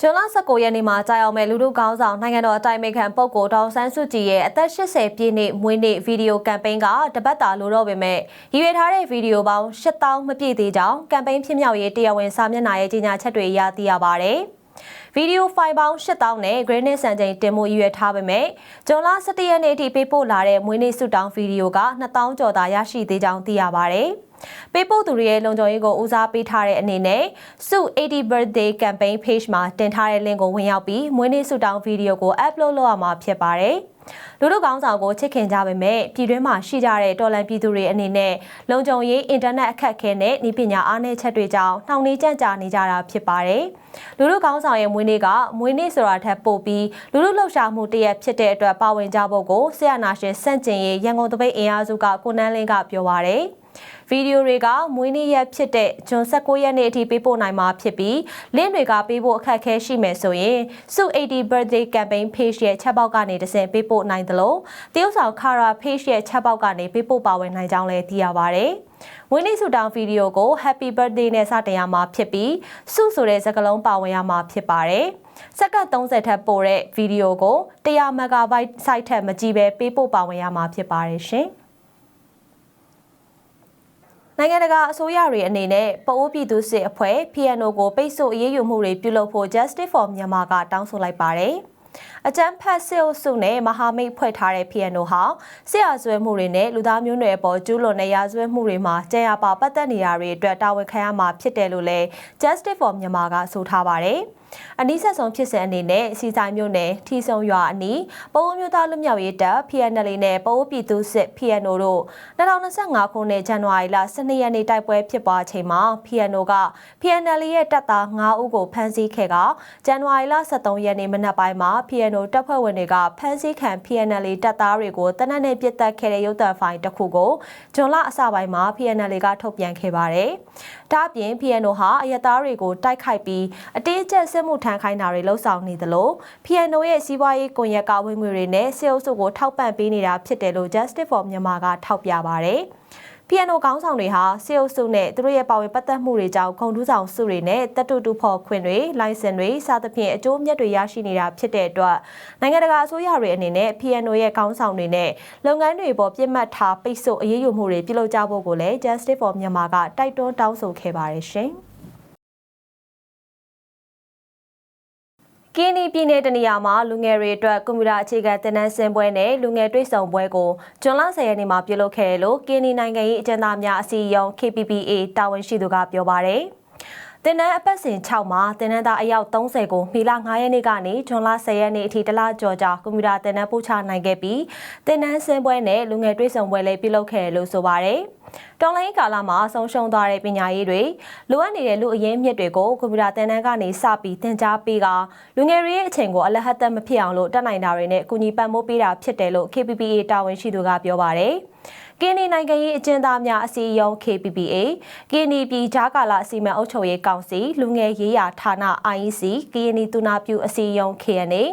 ဇွန်လ19ရက်နေ့မှာကြာရောက်မဲ့လူထုကောင်းဆောင်နိုင်ငံတော်အတိုင်ပင်ခံပုဂ္ဂိုလ်ဒေါက်ဆန်းစုကြည်ရဲ့အသက်80ပြည့်နှစ်မွေးနေ့ဗီဒီယိုကမ်ပိန်းကတပတ်တာလိုတော့ပေမဲ့ရည်ရွယ်ထားတဲ့ဗီဒီယိုပေါင်း8000မပြည့်သေးကြောင်းကမ်ပိန်းဖြစ်မြောက်ရေးတရားဝင်စာမျက်နှာရဲ့ကြေညာချက်တွေရသိရပါဗျ။ ဗီဒီယိုဖိုင်ပေါင်း8000နဲ့ Granite စံချိန်တင်မှုရည်ရွယ်ထားပေမဲ့ဇွန်လ17ရက်နေ့အထိပေးပို့လာတဲ့မွေးနေ့ဆုတောင်းဗီဒီယိုက2000ကျော်သာရရှိသေးကြောင်းသိရပါဗျ။ပေးပို့သူတွေရဲ့လုံခြုံရေးကိုဦးစားပေးထားတဲ့အနေနဲ့စု80 birthday campaign page မှာတင်ထားတဲ့ link ကိုဝင်ရောက်ပြီးမွေးနေ့ဆုတောင်းဗီဒီယိုကို upload လုပ်ရမှာဖြစ်ပါတယ်။ လူလူကောင်းဆောင်ကိုချစ်ခင်ကြပေမဲ့ပြည်တွင်းမှာရှိကြတဲ့တော်လန်ပြည်သူတွေအနေနဲ့လုံခြုံရေးအင်တာနက်အခက်အခဲနဲ့ဤပညာအားနည်းချက်တွေကြောင့်နှောင့်နှေးကြန့်ကြာနေကြတာဖြစ်ပါတယ်။လူလူကောင်းဆောင်ရဲ့မွေးနေ့ကမွေးနေ့ဆိုတာထက်ပိုပြီးလူလူလှုပ်ရှားမှုတရက်ဖြစ်တဲ့အတွက်ပါဝင်ကြဖို့ကိုဆရာနာရှင်စန့်ကျင်ရေးရန်ကုန်တပိတ်အင်အားစုကကိုနန်းလင်းကပြောပါရယ်။ ဗီဒီယိုတွေကမွေးနေ့ရက်ဖြစ်တဲ့ဂျွန်16ရက်နေ့အထိပေးပို့နိုင်မှာဖြစ်ပြီးလင့်တွေကပေးဖို့အခက်အခဲရှိမယ်ဆိုရင်စု80 birthday campaign page ရဲ့ချက်ပေါက်ကနေတစ်ဆင့်ပေးပို့နိုင်သလိုတရုတ်ဆောင် Kara page ရဲ့ချက်ပေါက်ကနေပေးပို့ပါဝင်နိုင်ကြောင်းလည်းသိရပါဗျ။ဝင်းလေးဆူတောင်းဗီဒီယိုကို Happy Birthday နဲ့စတင်ရမှာဖြစ်ပြီးစုဆိုတဲ့စကားလုံးပါဝင်ရမှာဖြစ်ပါတယ်။စက္ကန့်30ထက်ပိုတဲ့ဗီဒီယိုကို100 MB site ထက်မကြီးပဲပေးပို့ပါဝင်ရမှာဖြစ်ပါတယ်ရှင်။ နိုင်ငံတကာအစိုးရတွေအနေနဲ့ပအိုးပြည်သူစစ်အဖွဲ့ PNO ကိုပိတ်ဆို့အရေးယူမှုတွေပြုလုပ်ဖို့ Justice for Myanmar ကတောင်းဆိုလိုက်ပါတယ်။အကြမ်းဖက်စစ်အုပ်စုနဲ့မဟာမိတ်ဖွဲ့ထားတဲ့ PNO ဟာစစ်အာဆွဲမှုတွေနဲ့လူသားမျိုးနွယ်အပေါ်ကျူးလွန်တဲ့ရာဇဝတ်မှုတွေမှာကြံရပါပတ်သက်နေရတွေအတွက်တာဝန်ခံရမှာဖြစ်တယ်လို့လည်း Justice for Myanmar ကဆိုထားပါတယ်။ အနီးဆက်ဆုံးဖြစ်စဉ်အနေနဲ့စီဆိုင်မြို့နယ်ထီဆုံရွာအနီးပအိုးမျိုးသားလူမျိုးရေးတပ် PNL နဲ့ပအိုးပြည်သူစစ် PNO တို့2025ခုနှစ်ဇန်နဝါရီလ12ရက်နေ့တိုက်ပွဲဖြစ်ပွားချိန်မှာ PNO က PNL ရဲ့တပ်သား9ဦးကိုဖမ်းဆီးခဲ့ကဇန်နဝါရီလ23ရက်နေ့မနက်ပိုင်းမှာ PNO တပ်ဖွဲ့ဝင်တွေကဖမ်းဆီးခံ PNL တပ်သားတွေကိုတနက်နေ့ပစ်တက်ခဲ့တဲ့ရုပ်သံဖိုင်တစ်ခုကိုဂျွန်လအစပိုင်းမှာ PNL ကထုတ်ပြန်ခဲ့ပါတယ်။ဒါ့အပြင် PNO ဟာအရသားတွေကိုတိုက်ခိုက်ပြီးအတေးကျက်စစ်မှုထမ်းခိုင်းတာတွေလှုပ်ဆောင်နေသလို PNO ရဲ့စီးပွားရေးကွန်ရက်ကဝင်ငွေတွေနဲ့စေအုပ်စုကိုထောက်ပံ့ပေးနေတာဖြစ်တယ်လို့ Justice for Myanmar ကထောက်ပြပါဗျ။ PNO ကောင်းဆောင်တွေဟာစေအုပ်စုနဲ့သူတို့ရဲ့ပါဝင်ပတ်သက်မှုတွေကြောင့်ခုံထူးဆောင်စုတွေနဲ့တက်တူတူဖော်ခွင့်တွေလိုင်စင်တွေစသဖြင့်အကျိုးအမြတ်တွေရရှိနေတာဖြစ်တဲ့အတွက်နိုင်ငံတကာအစိုးရတွေအနေနဲ့ PNO ရဲ့ကောင်းဆောင်တွေနဲ့လုပ်ငန်းတွေပေါ်ပြစ်မှတ်ထားပိတ်ဆို့အရေးယူမှုတွေပြုလုပ်ကြဖို့ကိုလည်း Justice for Myanmar ကတိုက်တွန်းတောင်းဆိုခဲ့ပါတယ်ရှင်။ ကင်းနီပြည်နယ်တနေရာမှာလူငယ်တွေအတွက်ကွန်ပျူတာအခြေခံသင်တန်းဆင်းပွဲနဲ့လူငယ်တွေ့ဆုံပွဲကိုဇွန်လ10ရက်နေ့မှာပြုလုပ်ခဲ့တယ်လို့ကင်းနီနိုင်ငံရေးအကျဉ်းသားများအစည်းအရုံး KPPA တာဝန်ရှိသူကပြောပါရယ် တင်နန်းအပတ်စဉ်6မှာတင်နန်းသားအယောက်30ကိုမီလ9ရက်နေ့ကနေဇွန်လ10ရက်နေ့အထိတလကြော်ကြာကွန်ပျူတာတင်နန်းပို့ချနိုင်ခဲ့ပြီးတင်နန်းဆင်းပွဲနဲ့လူငယ်တွေ့ဆုံပွဲလည်းပြုလုပ်ခဲ့တယ်လို့ဆိုပါရယ်တော်လိုင်းကာလမှာဆုံးရှုံးသွားတဲ့ပညာရေးတွေလိုအပ်နေတဲ့လူအရင်းမြစ်တွေကိုကွန်ပျူတာသင်တန်းကနေစပြီးသင်ကြားပေးကလူငယ်တွေရဲ့အချိန်ကိုအလဟတ်သက်မဖြစ်အောင်လို့တက်နိုင်တာတွေနဲ့အကူအညီပံ့ပိုးပေးတာဖြစ်တယ်လို့ KPPA တာဝန်ရှိသူကပြောပါတယ်။ ကင်းနီနိုင်ငံရေးအကျဉ်းသားများအစည်းအရုံး KPPA ကင်းနီပြည်ဂျာကာလာစီမံအုပ်ချုပ်ရေးကောင်စီလူငယ်ရေးရာဌာန IEC ကင်းနီတူနာပြူအစည်းအရုံး KNA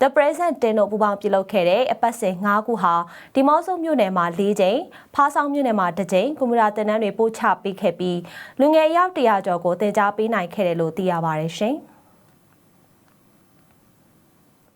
The Present တင်တို့ပူးပေါင်းပြုလုပ်ခဲ့တဲ့အပတ်စဉ်၅ခုဟာဒီမော့ဆိုမြို့နယ်မှာ၄ကြိမ်ဖားဆောင်မြို့နယ်မှာ၁ကြိမ်ကွန်ပျူတာသင်တန်းတွေပို့ချပေးခဲ့ပြီးလူငယ်ရောက်100ကျော်ကိုသင်ကြားပေးနိုင်ခဲ့တယ်လို့သိရပါတယ်ရှင်။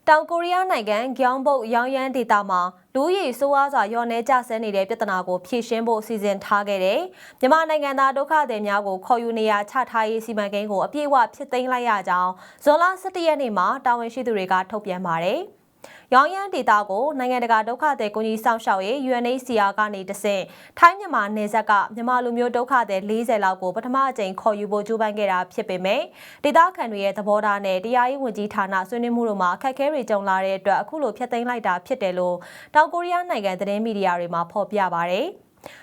တောင်ကိုရီးယားနိုင်ငံဂျောင်းဘုတ်ရောင်းရမ်းဒေသမှာလူရီစိုးဝါးစွာရော်နေကြဆဲနေတဲ့ပြဿနာကိုဖြေရှင်းဖို့စီစဉ်ထားခဲ့တဲ့မြန်မာနိုင်ငံသားဒုက္ခသည်များကိုခေါ်ယူနေရချထားရေးစီမံကိန်းကိုအပြည့်အဝဖျက်သိမ်းလိုက်ရကြောင်းဇွန်လ17ရက်နေ့မှာတာဝန်ရှိသူတွေကထုတ်ပြန်ပါတယ်။ ရောင်းရမ်းဒေတာကိုနိုင်ငံတကာဒုက္ခသည်ကိုကြီးစောင့်ရှောက်ရေး UNHCR ကနေတဆင့်ထိုင်းမြန်မာနယ်စပ်ကမြန်မာလူမျိုးဒုက္ခသည်40လောက်ကိုပထမအကြိမ်ခေါ်ယူဖို့ကြိုးပမ်းခဲ့တာဖြစ်ပေမဲ့ဒေသခံတွေရဲ့သဘောထားနဲ့တရားရေးဝန်ကြီးဌာနဆွေးနွေးမှုတို့မှာအခက်အခဲတွေကြုံလာတဲ့အတွက်အခုလိုဖျက်သိမ်းလိုက်တာဖြစ်တယ်လို့တောင်ကိုရီးယားနိုင်ငံသတင်းမီဒီယာတွေမှာဖော်ပြပါဗျ။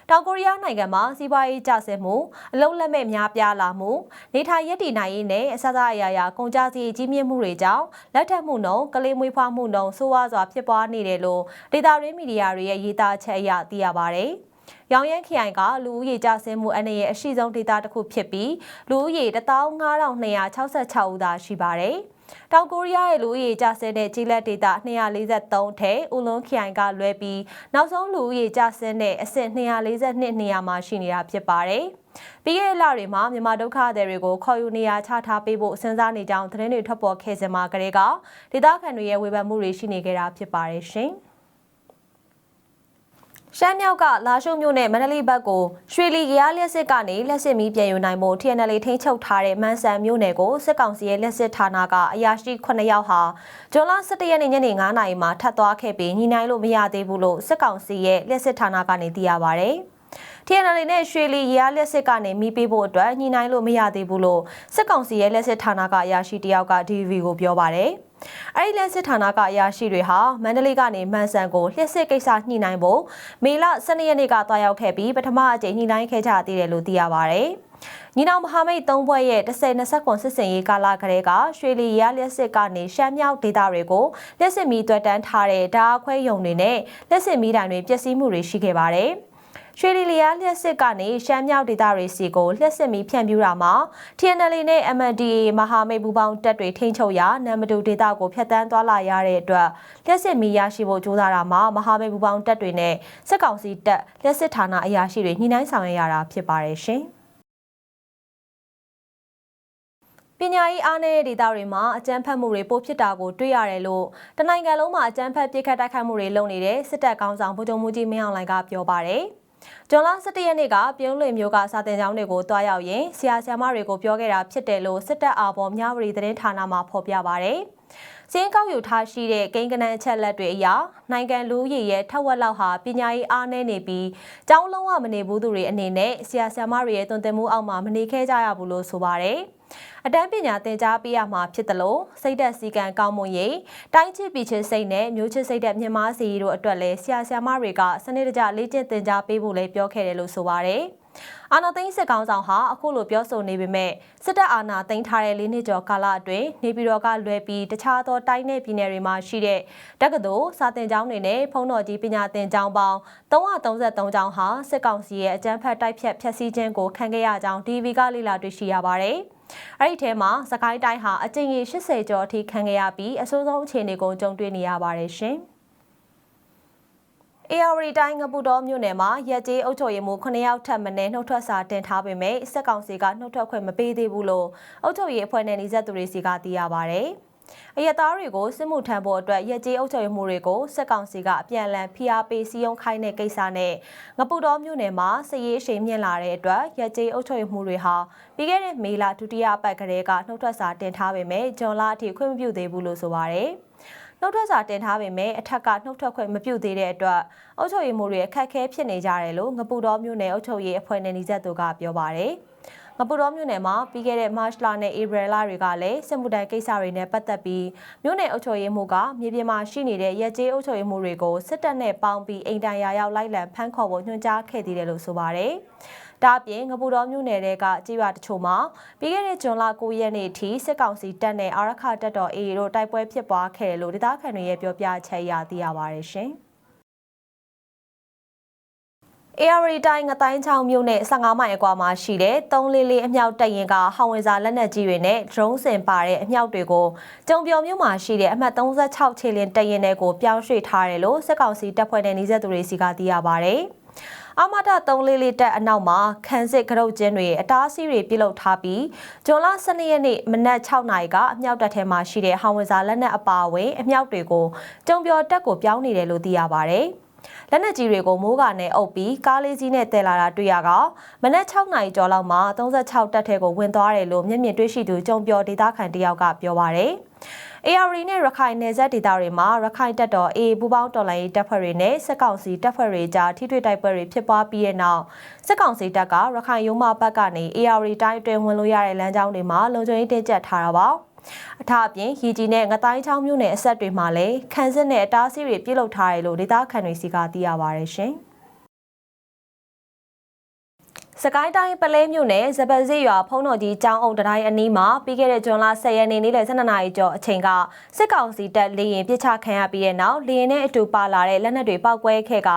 တောင်ကိုရီးယားနိုင်ငံမှာစီးပွားရေးကျဆင်းမှုအလုံးလက်မဲ့များပြားလာမှုနေထိုင်ရည်တည်နိုင်ရေးနဲ့အစစအရာရာကုန်ကြစည်ကြီးမြင့်မှုတွေကြောင့်လက်ထပ်မှုနှုန်းကလေးမွေးဖွားမှုနှုန်းဆိုးဝါးစွာဖြစ်ပွားနေတယ်လို့ဒေတာရင်းမီဒီယာတွေရဲ့ရေးသားချက်အရသိရပါဗျ။ရောင်ရမ်းခရိုင်ကလူဦးရေကြဆင်းမှုအနေရဲ့အရှိဆုံးဒေသတစ်ခုဖြစ်ပြီးလူဦးရေ15266ဦးသာရှိပါတယ်။ တောင်ကိုရီးယားရဲ့လူဦးရေကျဆင်းတဲ့ကြီးလက်ဒေသ243ထဲဥလွန်ခရိုင်ကလွဲပြီးနောက်ဆုံးလူဦးရေကျဆင်းတဲ့အဆင့်242နေရာမှာရှိနေတာဖြစ်ပါတယ်။ပြီးခဲ့တဲ့လတွေမှာမြန်မာဒုက္ခသည်တွေကိုခေါ်ယူနေရာချထားပေးဖို့စဉ်းစားနေကြောင်းသတင်းတွေထွက်ပေါ်ခဲ့စမှာကလေးကဒေသခံတွေရဲ့ဝေဖန်မှုတွေရှိနေကြတာဖြစ်ပါတယ်ရှင်။ ရှမ်းမြောက်ကလာရှုံမြို့နယ်မန္တလေးဘက်ကိုရွှေလီရရလျက်စစ်ကနေလက်စစ်မီးပြန်ယူနိုင်မှု TNL ထိန်းချုပ်ထားတဲ့မန်ဆန်မြို့နယ်ကိုစစ်ကောင်စီရဲ့လက်စစ်ဌာနကအရာရှိ9ယောက်ဟာဇွန်လ17ရက်နေ့ညနေ9:00နာရီမှာထပ်သွားခဲ့ပြီးညှိနှိုင်းလို့မရသေးဘူးလို့စစ်ကောင်စီရဲ့လက်စစ်ဌာနကနေသိရပါဗျ။ TNL နဲ့ရွှေလီရရလက်စစ်ကနေမိပေးဖို့အတွက်ညှိနှိုင်းလို့မရသေးဘူးလို့စစ်ကောင်စီရဲ့လက်စစ်ဌာနကအရာရှိတယောက်က DVB ကိုပြောပါတယ်။အဲ့ဒီလက်စစ်ဌာနကအရာရှိတွေဟာမန္တလေးကနေမန်ဆန်ကိုလျှက်စစ်ကိစ္စညှိနှိုင်းဖို့မေလ12ရက်နေ့ကတွားရောက်ခဲ့ပြီးပထမအကြိမ်ညှိနှိုင်းခဲ့ကြသေးတယ်လို့သိရပါဗျ။ညီနောင်မဟာမိတ်၃ဘွဲ့ရဲ့10-20ခွန်စစ်စင်ရေးကာလကလေးကရွှေလီရလျက်စစ်ကနေရှမ်းမြောက်ဒေသတွေကိုလက်စစ်မီတွက်တန်းထားတဲ့ဓာအခွဲယုံတွေနဲ့လက်စစ်မီတိုင်တွေပျက်စီးမှုတွေရှိခဲ့ပါတယ်။ ရွှေလီလျာလျှက်စစ်ကနေရှမ်းမြောက်ဒေသတွေစီကိုလျှက်စစ်မီဖြန့်ပြူတာမှာ TNL နဲ့ MNDAA မဟာမိတ်ပူးပေါင်းတပ်တွေထိန်းချုပ်ရာနမ်မတူဒေသကိုဖျက်ဆီးသွားလာရတဲ့အတွက်လျှက်စစ်မီရရှိဖို့ကြိုးစားတာမှာမဟာမိတ်ပူးပေါင်းတပ်တွေနဲ့စစ်ကောင်စီတပ်လျှက်စစ်ဌာနအရာရှိတွေညှိနှိုင်းဆောင်ရွက်ရတာဖြစ်ပါတယ်ရှင်ပညာရေးအားနည်းတဲ့ဒေသတွေမှာအကြမ်းဖက်မှုတွေပိုဖြစ်တာကိုတွေ့ရတယ်လို့တနိုင်ငံလုံးမှာအကြမ်းဖက်ပစ်ခတ်တိုက်ခိုက်မှုတွေလုပ်နေတဲ့စစ်တပ်ကောင်းဆောင်ဗိုလ်ချုပ်မှုကြီးမင်းအောင်လှိုင်ကပြောပါတယ်။။ ဂျွန်လ17ရက်နေ့ကပြုံးလွင်မျိုးကစာတင်ကျောင်းတွေကိုတွားရောက်ရင်ဆရာဆရာမတွေကိုပြောခဲ့တာဖြစ်တယ်လို့စစ်တပ်အာဘော်မြဝတီသတင်းဌာနမှဖော်ပြပါဗျ။စင်းကောက်ယူထားရှိတဲ့ကိန်းကနန်းအချက်လက်တွေအရနိုင်ငံလူရည်ရဲ့ထက်ဝက်လောက်ဟာပညာရေးအားနည်းနေပြီးကျောင်းလုံးဝမနေဘူးသူတွေအနေနဲ့ဆရာဆရာမတွေရဲ့တွင်တင်မှုအောက်မှာမနေခဲ့ကြရဘူးလို့ဆိုပါတယ်။ အတန်းပညာသင်ကြားပေးရမှာဖြစ်တယ်လို့စိတ်သက်စည်းကံကောင်းမွန်ရေးတိုင်းချစ်ပြည်ချစ်စိတ်နဲ့မျိုးချစ်စိတ်သက်မြင့်မားစီတို့အတွက်လည်းဆရာဆရာမတွေကစနစ်တကျလေ့ကျင့်သင်ကြားပေးဖို့လည်းပြောခဲ့တယ်လို့ဆိုပါတယ်။အာနာသိန်းစစ်ကောင်ဆောင်ဟာအခုလိုပြောဆိုနေပေမဲ့စစ်တပ်အာဏာသိမ်းထားတဲ့လေးနှစ်ကျော်ကာလအတွင်းနေပြည်တော်ကလွဲပြီးတခြားသောတိုင်းနယ်ပြည်နယ်တွေမှာရှိတဲ့တက္ကသိုလ်စာသင်ကျောင်းတွေနဲ့ဖုံးတော်ကြီးပညာသင်ကျောင်းပေါင်း333ကျောင်းဟာစစ်ကောင်စီရဲ့အကြမ်းဖက်တိုက်ဖြတ်ဖျက်ဆီးခြင်းကိုခံခဲ့ရကြောင်း DV ကလေ့လာတွေ့ရှိရပါတယ်။ အဲ့ဒီထဲမှာစကိုင်းတိုင်းဟာအကြိမ်ကြီး80ကျော်အထိခံခဲ့ရပြီးအဆိုးဆုံးအခြေအနေကိုကြုံတွေ့နေရပါတယ်ရှင်။ AR တိုင်းငပူတော်မြို့နယ်မှာရက်ကျေးအုပ်ချုပ်ရေးမှူး9ယောက်ထပ်မံနှုတ်ထွက်စာတင်ထားပေမဲ့စက်ကောင်စီကနှုတ်ထွက်ခွင့်မပေးသေးဘူးလို့အုပ်ချုပ်ရေးအဖွဲ့နဲ့နှိစက်သူတွေစီကသိရပါဗျ။ အရသားတွေကိုစစ်မှုထမ်းဖို့အတွက်ရက်ကျေးအုပ်ချုပ်မှုတွေကိုစစ်ကောင်စီကအပြန်အလှန်ဖိအားပေးစည်းရုံးခိုင်းတဲ့ကိစ္စနဲ့ငပူတော်မြို့နယ်မှာစည်ရေးရှိန်မြင့်လာတဲ့အတွက်ရက်ကျေးအုပ်ချုပ်မှုတွေဟာပြီးခဲ့တဲ့မေလဒုတိယပတ်ကလေးကနှုတ်ထွက်စာတင်ထားပေမဲ့ဂျွန်လအထိခွင့်မပြုသေးဘူးလို့ဆိုပါတယ် နှုတ်ထွက်စာတင်ထားပေမဲ့အထက်ကနှုတ်ထွက်ခွင့်မပြုသေးတဲ့အတွက်အုပ်ချုပ်ရေးမှုတွေအခက်အခဲဖြစ်နေကြတယ်လို့ငပူတော်မြို့နယ်အုပ်ချုပ်ရေးအဖွဲ့နဲ့နှိစက်သူကပြောပါတယ်။မပူတော်မြို့နယ်မှာပြီးခဲ့တဲ့ March လနဲ့ April လတွေကလည်းစစ်မှုထမ်းကိစ္စတွေနဲ့ပတ်သက်ပြီးမြို့နယ်အုပ်ချုပ်ရေးမှူးကမြေပြင်မှာရှိနေတဲ့ရက်ကျေးအုပ်ချုပ်ရေးမှူးတွေကိုစစ်တပ်နဲ့ပေါင်းပြီးအိမ်တိုင်ရာရောက်လိုက်လံဖမ်းခေါ်ဖို့ညွှန်ကြားခဲ့သေးတယ်လို့ဆိုပါတယ်။ ဒါ့အပြင်ငပူတော်မြို့နယ်တွေကကြေးရွာတချို့မှာပြီးခဲ့တဲ့ဇွန်လ9ရက်နေ့အထိစစ်ကောင်စီတပ်နဲ့အာရခတပ်တော် AA တို့တိုက်ပွဲဖြစ်ပွားခဲ့တယ်လို့ဒေသခံတွေရဲ့ပြောပြချက်အရသိရပါတယ်ရှင်။ AR တိုင်းငတိုင်းချောင်းမြို့နယ်15မိုင်အကွာမှာရှိတဲ့344အမြောက်တပ်ရင်ကဟောင်ဝင်စာလက်နက်ကြီးတွေနဲ့ drone စင်ပါတဲ့အမြောက်တွေကိုကြုံပြော်မြို့မှာရှိတဲ့အမှတ်36ခြေလင်းတပ်ရင်တွေကိုပြောင်းရွှေ့ထားတယ်လို့စစ်ကောင်စီတပ်ဖွဲ့နဲ့နှိစက်သူတွေစီကသိရပါဗျ။ အမတာ344တက်အနောက်မှာခန်းစစ်ကရုတ်ကျင်းတွေအတားအဆီးတွေပြုလုပ်ထားပြီးဂျွန်လ12ရက်နေ့မနက်6နာရီကအမြောက်တပ်ထဲမှာရှိတဲ့ဟောင်ဝင်စာလက်နက်အပါအဝင်အမြောက်တွေကိုကြုံပြော်တက်ကိုပြောင်းနေတယ်လို့သိရပါဗျ။လက်နက်ကြီးတွေကိုမိုးကနဲ့အုပ်ပြီးကားလေးကြီးနဲ့တဲလာတာတွေ့ရကမနက်6နာရီကျော်လောက်မှာ36တက်ထဲကိုဝင်သွားတယ်လို့မျက်မြင်တွေ့ရှိသူကြုံပြောဒေသခံတယောက်ကပြောပါရယ် AR နဲ့ရခိုင်နယ်စပ်ဒေသတွေမှာရခိုင်တပ်တော် A ပူပေါင်းတော်လှန်ရေးတပ်ဖွဲ့တွေနဲ့စစ်ကောင်စီတပ်ဖွဲ့တွေကြားထိတွေ့တိုက်ပွဲတွေဖြစ်ပွားပြီးတဲ့နောက်စစ်ကောင်စီတပ်ကရခိုင်ရုံးမဘက်ကနေ AR တိုင်းအတွင်းဝင်လို့ရတဲ့လမ်းကြောင်းတွေမှာလုံခြုံရေးတင်းကျပ်ထားတာပါ။အထအပြင်ရီကြီးနဲ့ငတိုင်းချောင်းမြို့နယ်အဆက်တွေမှာလည်းခန်းစစ်နဲ့အတားအဆီးတွေပြုလုပ်ထားတယ်လို့ဒေသခံတွေစီကသိရပါရရှင်။ စကိုင်းတိုင်းပလဲမြို့နယ်ဇပစီရွာဖုံးတော်ကြီးကျောင်းအုပ်တတိုင်းအနီးမှာပြီးခဲ့တဲ့ဇွန်လ10ရက်နေ့နေ့လယ်12နာရီကျော်အချိန်ကစစ်ကောင်စီတပ်လေရင်ပစ်ချခံရပြီးတဲ့နောက်လေရင်နဲ့အတူပါလာတဲ့လက်နက်တွေပောက်ကွဲခဲ့က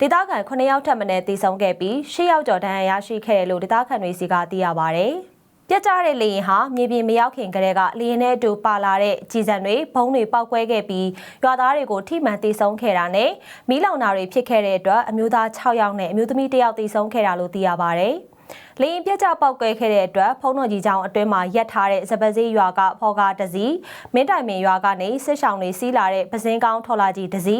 ဒေသခံ9ယောက်ထပ်မံတေဆုံးခဲ့ပြီး10ယောက်ကျော်ဒဏ်ရာရရှိခဲ့တယ်လို့ဒေသခံတွေစီကသိရပါဗျ။ ပြက်ကြတဲ့လေရင်ဟာမြေပြင်မရောက်ခင်ကတည်းကလေရင်နဲ့အတူပါလာတဲ့ကြီးစံတွေဘုံတွေပောက်ကွဲခဲ့ပြီးရွာသားတွေကိုထိမှန်တေဆုံးခဲ့တာနဲ့မီးလောင်တာတွေဖြစ်ခဲ့တဲ့အတွက်အမျိုးသား6ယောက်နဲ့အမျိုးသမီး1ယောက်တေဆုံးခဲ့တာလို့သိရပါဗျ။ လေရင်ပြက်ကြပောက်ကွဲခဲ့တဲ့အတွက်ဖုံးတော်ကြီးကျောင်းအတွင်းမှာရက်ထားတဲ့စပစေးရွာကဖော်ကားတစီမင်းတိုင်ပင်ရွာကနေစစ်ဆောင်တွေစီးလာတဲ့ပစင်းကောင်းထော်လာကြီးတစီ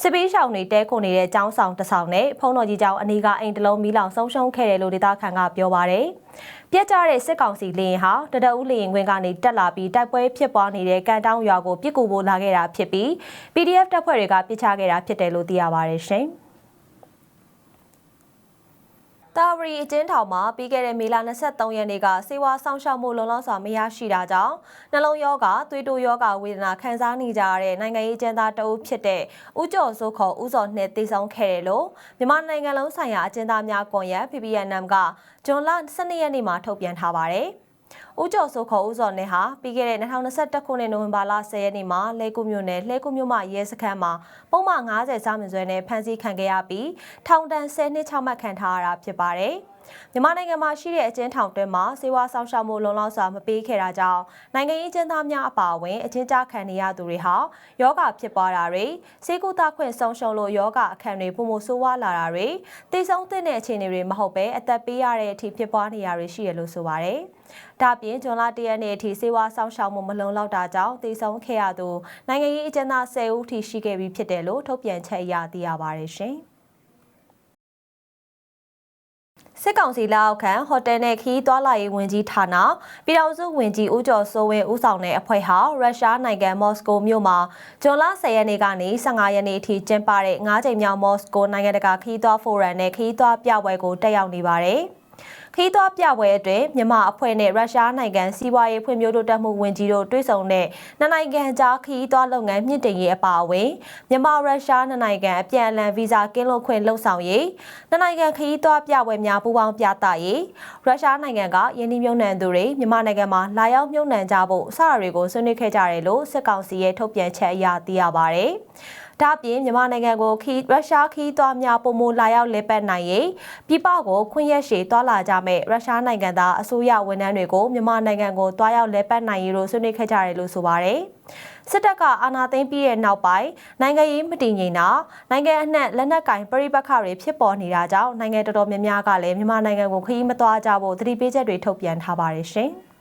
စစ်ပေးဆောင်တွေတဲခုနေတဲ့ကျောင်းဆောင်တစ်ဆောင်နဲ့ဖုံးတော်ကြီးကျောင်းအနီးကအိမ်တစ်လုံးမီးလောင်ဆုံးရှုံးခဲ့တယ်လို့ဒေသခံကပြောပါရယ်ပြက်ကြတဲ့စစ်ကောင်စီလေရင်ဟာတတအူးလေရင်ခွင်ကနေတက်လာပြီးတိုက်ပွဲဖြစ်ပွားနေတဲ့ကန်တောင်းရွာကိုပြစ်ကူဖို့လာခဲ့တာဖြစ်ပြီး PDF တပ်ဖွဲ့တွေကပစ်ချခဲ့တာဖြစ်တယ်လို့သိရပါတယ်ရှင်။ တာဝရီအကျဉ်းထောင်မှာပြီးခဲ့တဲ့မေလ23ရက်နေ့ကစေဝါဆောင်ရှောက်မှုလုံလောက်စွာမရရှိတာကြောင့်နှလုံးရောဂါသွေးတိုးရောဂါဝေဒနာခံစားနေကြရတဲ့နိုင်ငံရေးကျန်းသားတအုပ်ဖြစ်တဲ့ဦးကျော်စိုးခေါ်ဦးစောနှစ်တည်ဆောင်ခဲ့တယ်လို့မြန်မာနိုင်ငံလုံးဆိုင်ရာအကျဉ်းသားများကွန်ရက် PPNM ကဇွန်လ12ရက်နေ့မှာထုတ်ပြန်ထားပါတယ်။ ဦးကျော်စိုးခေါ်ဦးစောနေဟာပြီးခဲ့တဲ့2021ခုနှစ်နိုဝင်ဘာလ10ရက်နေ့မှာလဲကူမြို့နယ်လဲကူမြို့မှရဲစခန်းမှာပုံမှန်90စာမင်စွဲနဲ့ဖမ်းဆီးခံခဲ့ရပြီးထောင်ဒဏ်10နှစ်6မှတ်ခံထားရတာဖြစ်ပါတယ်။ မြန်မာနိုင်ငံမှာရှိတဲ့အကျဉ်းထောင်တွင်းမှာစေဝါဆောင်ရှောက်မှုလုံလောက်စွာမပေးခဲ့တာကြောင့်နိုင်ငံရေးကျဉ်းသားများအပါအဝင်အကျဉ်းချခံနေရသူတွေဟာယောဂဖြစ်ပွားတာတွေစေကုသခွင့်ဆုံးရှုံးလို့ယောဂအခမ်းတွေပုံမဆိုးဝါးလာတာတွေတိတ်ဆုံးတဲ့အခြေအနေတွေမဟုတ်ပဲအသက်ပေးရတဲ့အထိဖြစ်ပွားနေရတွေရှိရလို့ဆိုပါတယ်။ဒါပြင်ဂျွန်လာတရက်နေ့အထိစေဝါဆောင်ရှောက်မှုမလုံလောက်တာကြောင့်တိတ်ဆုံးခဲ့ရသူနိုင်ငံရေးအကျဉ်းသား10ဦးထိရှိခဲ့ပြီးဖြစ်တယ်လို့ထုတ်ပြန်ချက်အရသိရပါတယ်ရှင်။ စစ်ကောင်စီလက်အောက်ခံဟိုတယ်နဲ့ခီးသွားလာရေးဝန်ကြီးဌာနပြည်ထောင်စုဝန်ကြီးဦးကျော်စိုးဝင်းဦးဆောင်တဲ့အဖွဲ့ဟာရုရှားနိုင်ငံမော်စကိုမြို့မှာဇွန်လ10ရက်နေ့ကနေ15ရက်နေ့အထိကျင်းပတဲ့9ချိန်မြောက်မော်စကိုနိုင်ငံတကာခီးသွားဖိုရမ်နဲ့ခီးသွားပြပွဲကိုတက်ရောက်နေပါတယ်။ ခီးသွွားပြပွဲအတွင်းမြန်မာအဖွဲ့နဲ့ရုရှားနိုင်ငံစီးပွားရေးဖွံ့ဖြိုးတိုးတက်မှုဝန်ကြီးတို့တွေ့ဆုံတဲ့နှစ်နိုင်ငံကြားခီးသွွားလုပ်ငန်းမြင့်တင်ရေးအပါအဝင်မြန်မာရုရှားနှစ်နိုင်ငံအပြန်အလှန်ဗီဇာကင်းလွတ်ခွင့်လှုပ်ဆောင်ရေးနှစ်နိုင်ငံခီးသွွားပြပွဲများပူးပေါင်းပြသရေးရုရှားနိုင်ငံကယင်းနှမြုံနှံသူတွေမြန်မာနိုင်ငံမှာလာရောက်မြုံနှံကြဖို့အစအတွေကိုဆွေးနွေးခဲ့ကြတယ်လို့စစ်ကောင်စီရဲ့ထုတ်ပြန်ချက်အရသိရပါဗျ။ ဒါ့ပြင်မြန်မာနိုင်ငံကိုခီးရုရှားခီးသွားများပုံမလာရောက်လဲပတ်နိုင်ရေးပြည်ပကိုခွင့်ရက်ရှည်သွားလာကြမဲ့ရုရှားနိုင်ငံသားအစိုးရဝန်ထမ်းတွေကိုမြန်မာနိုင်ငံကိုသွားရောက်လဲပတ်နိုင်ရေးလို့ဆွေးနွေးခဲ့ကြတယ်လို့ဆိုပါတယ်စစ်တပ်ကအာဏာသိမ်းပြီးတဲ့နောက်ပိုင်းနိုင်ငံရေးမတည်ငြိမ်တာနိုင်ငံအနှံ့လက်နက်ကင်ပြိပခါတွေဖြစ်ပေါ်နေတာကြောင့်နိုင်ငံတော်တော်များများကလည်းမြန်မာနိုင်ငံကိုခရီးမသွားကြဖို့သတိပေးချက်တွေထုတ်ပြန်ထားပါတယ်ရှင်။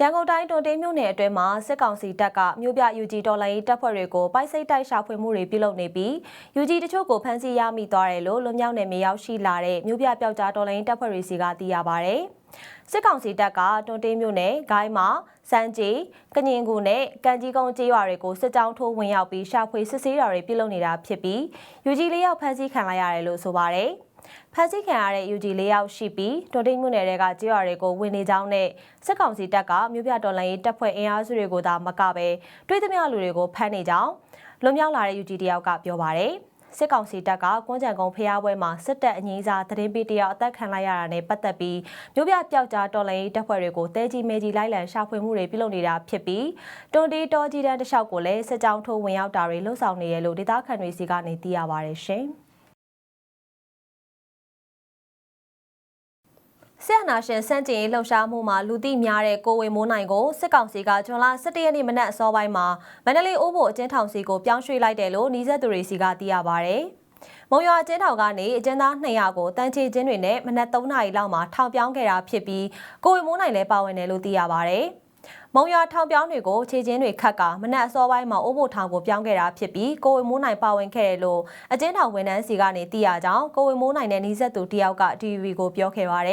ရန်ကုန်တိုင်းတွန်တေးမြို့နယ်အတွင်းမှာစစ်ကောင်စီတပ်ကမြို့ပြ UG တော်လိုင်းတပ်ဖွဲ့တွေကိုပိုက်စိတ်တိုက်ရှာဖွေမှုတွေပြုလုပ်နေပြီး UG တချို့ကိုဖမ်းဆီးရမိသွားတယ်လို့လွန်မြောက်နယ်မြေရောက်ရှိလာတဲ့မြို့ပြပျောက်ကြားတော်လိုင်းတပ်ဖွဲ့တွေစီကသိရပါဗျ။စစ်ကောင်စီတပ်ကတွန်တေးမြို့နယ်ဂိုင်းမှာစမ်းကြီးကညင်ကူနဲ့ကံကြီးကုန်းကျေးရွာတွေကိုစစ်ကြောင်းထိုးဝင်ရောက်ပြီးရှာဖွေစစ်ဆေးတာတွေပြုလုပ်နေတာဖြစ်ပြီး UG လေးယောက်ဖမ်းဆီးခံလိုက်ရတယ်လို့ဆိုပါတယ်။ ဖမ်းဆီးခံရတဲ့ UG ၄ယောက်ရှိပြီးဒေါ်တိတ်မြို့နယ်တွေကကြေးရွာတွေကိုဝင်နေကြောင်းနဲ့စစ်ကောင်စီတပ်ကမြို့ပြတော်လှန်ရေးတပ်ဖွဲ့အင်အားစုတွေကိုသာမကပဲတွေးသမျှလူတွေကိုဖမ်းနေကြောင်းလွန်မြောက်လာတဲ့ UG တယောက်ကပြောပါရယ်စစ်ကောင်စီတပ်ကကွန်းကြံကုန်းဖျားပွဲမှာစစ်တပ်အငိမ့်စာသတင်းပေးတယောက်အသက်ခံလိုက်ရတာနဲ့ပတ်သက်ပြီးမြို့ပြပျောက်ကြားတော်လှန်ရေးတပ်ဖွဲ့တွေကိုတဲကြီးမဲကြီးလိုက်လံရှာဖွေမှုတွေပြုလုပ်နေတာဖြစ်ပြီးတွန်တီတော်ကြီးတန်းတလျှောက်ကိုလည်းစစ်ကြောင်းထိုးဝင်ရောက်တာတွေလှုပ်ဆောင်နေရလို့ဒေသခံတွေစီကနေသိရပါတယ်ရှင်။ ဆက်အနာရှင်စန့်ကျင်ရေးလှုပ်ရှားမှုမှာလူသိများတဲ့ကိုဝေမိုးနိုင်ကိုစစ်ကောင်စီကဇွန်လ17ရက်နေ့မနက်အစောပိုင်းမှာမန္တလေးအိုးဘိုအကျဉ်းထောင်စီကိုပြောင်းရွှေ့လိုက်တယ်လို့နှီးဆက်သူတွေစီကသိရပါဗျ။မုံရွာအကျဉ်းထောင်ကနေအကျဉ်းသား200ကိုတန်ချေချင်းတွေနဲ့မနက်3နာရီလောက်မှာထောင်ပြောင်းခဲ့တာဖြစ်ပြီးကိုဝေမိုးနိုင်လည်းပါဝင်တယ်လို့သိရပါဗျ။မုံရွာထောင်ပြောင်းတွေကိုခြေချင်းတွေခတ်ကာမနက်အစောပိုင်းမှာအိုးဘိုထောင်ကိုပြောင်းခဲ့တာဖြစ်ပြီးကိုဝေမိုးနိုင်ပါဝင်ခဲ့တယ်လို့အကျဉ်းထောင်ဝန်ထမ်းစီကနေသိရကြောင်းကိုဝေမိုးနိုင်နဲ့နှီးဆက်သူတယောက်က TV ကိုပြောခဲ့ပါတ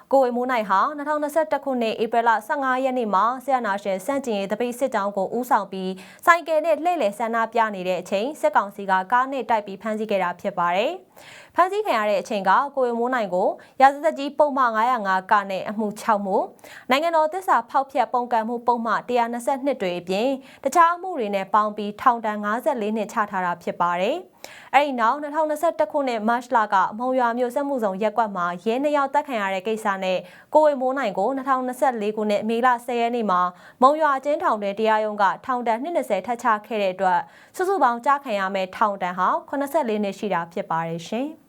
ကကိုဝေမိုးနိုင်ဟာ2021ခုနှစ်ဧပြီလ15ရက်နေ့မှာဆရာနာရှင်စန့်ကျင်ရေးတပိတ်စစ်ကြောင်းကိုဦးဆောင်ပြီးစိုက်ကယ်နဲ့လှည့်လည်ဆန္ဒပြနေတဲ့အချိန်စစ်ကောင်စီကကားနဲ့တိုက်ပြီးဖမ်းဆီးခဲ့တာဖြစ်ပါတယ်။ဖမ်းဆီးခံရတဲ့အချိန်ကကိုဝေမိုးနိုင်ကိုရာဇသက်ကြီးပုံမှန်905ကနဲ့အမှု6မှုနိုင်ငံတော်သစ္စာဖောက်ဖျက်ပုံကံမှုပုံမှန်122တွေအပြင်တခြားအမှုတွေနဲ့ပေါင်းပြီးထောင်ဒဏ်54နှစ်ချထားတာဖြစ်ပါတယ်။အဲ့ဒီနောက်2021ခုနှစ်မတ်လကမုံရွာမြို့စက်မှုဆောင်ရက်ကွက်မှာရဲနှစ်ယောက်တပ်ခံရတဲ့ကိစ္စနဲ့ကိုဝေမိုးနိုင်ကို2024ခုနှစ်မေလ10ရက်နေ့မှာမုံရွာကျင်းထောင်တွင်တရားရုံးကထောင်ဒဏ်20ထပ်ချခဲ့တဲ့အတွက်စုစုပေါင်းကြားခံရမယ့်ထောင်ဒဏ်ဟာ84နှစ်ရှိတာဖြစ်ပါတယ်ရှင်။